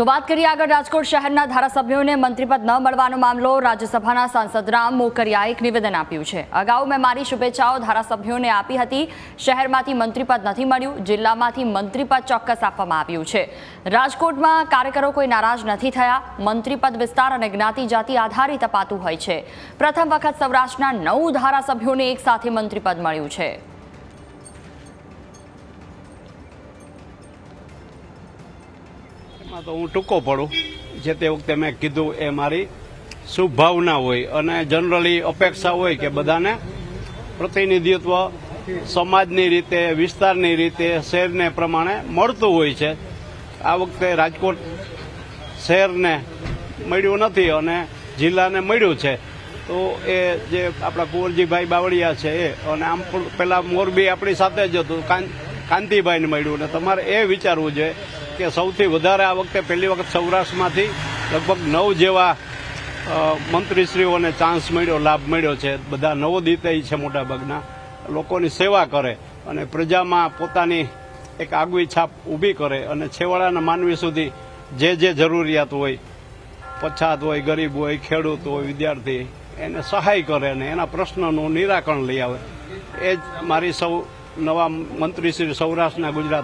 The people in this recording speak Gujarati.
તો વાત કરીએ આગળ રાજકોટ શહેરના ધારાસભ્યોને મંત્રીપદ ન મળવાનો મામલો રાજ્યસભાના સાંસદ રામ મોકરિયાએ એક નિવેદન આપ્યું છે. અગાઉ મેં મારી શુભેચ્છાઓ ધારાસભ્યોને આપી હતી. શહેરમાંથી મંત્રીપદ નથી મળ્યું, જિલ્લામાંથી મંત્રીપદ ચોક્કસ આપવામાં આવ્યું છે. રાજકોટમાં કાર્યકરો કોઈ નારાજ નથી થયા. મંત્રીપદ વિસ્તાર અને જ્ઞાતિ જાતિ આધારિત અપાતું હોય છે. પ્રથમ વખત સૌરાષ્ટ્રના નવ ધારાસભ્યોને એકસાથે મંત્રીપદ મળ્યું છે. એમાં તો હું ટૂંકો પડું. જે તે વખતે મેં કીધું એ મારી શુભભાવના હોય અને જનરલી અપેક્ષા હોય કે બધાને પ્રતિનિધિત્વ સમાજની રીતે, વિસ્તારની રીતે, શહેરને પ્રમાણે મળતું હોય છે. આ વખતે રાજકોટ શહેરને મળ્યું નથી અને જિલ્લાને મળ્યું છે. તો એ જે આપણા કુંવરજીભાઈ બાવળિયા છે એ, અને આમ પહેલાં મોરબી આપણી સાથે જ હતું કાંતિભાઈને મળ્યું. ને તમારે એ વિચારવું જોઈએ કે સૌથી વધારે આ વખતે પહેલી વખત સૌરાષ્ટ્રમાંથી લગભગ નવ જેવા મંત્રીશ્રીઓને ચાન્સ મળ્યો, લાભ મળ્યો છે. બધા નવોદિતય છે મોટાભાગના લોકોની સેવા કરે અને પ્રજામાં પોતાની એક આગવી છાપ ઊભી કરે અને છેવાડાના માનવી સુધી જે જે જરૂરિયાત હોય, પછાત હોય, ગરીબ હોય, ખેડૂત હોય, વિદ્યાર્થી, એને સહાય કરે અને એના પ્રશ્નનું નિરાકરણ લઈ આવે. એ જ મારી સૌ નવા મંત્રીશ્રી સૌરાષ્ટ્રના ગુજરાત